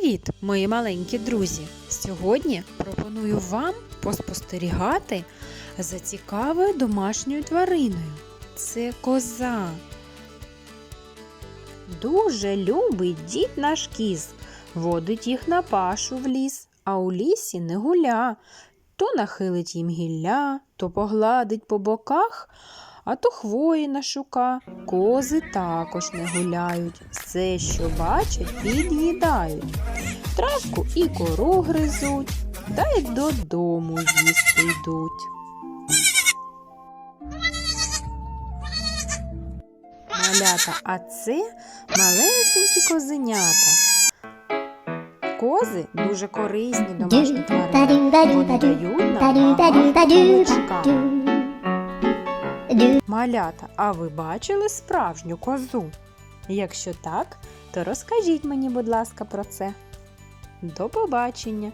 Привіт, мої маленькі друзі! Сьогодні пропоную вам поспостерігати за цікавою домашньою твариною. Це коза. Дуже любить дід наш кіз, водить їх на пашу в ліс, а у лісі не гуля. То нахилить їм гілля, то погладить по боках, а то хвої нашука. Кози також не гуляють, все, що бачать, під'їдають. Травку і кору гризуть, та й додому їсти йдуть. Малята, а це малесенькі козенята. Кози дуже корисні домашні тварини. Вони дають нам. Малята, а ви бачили справжню козу? Якщо так, то розкажіть мені, будь ласка, про це. До побачення!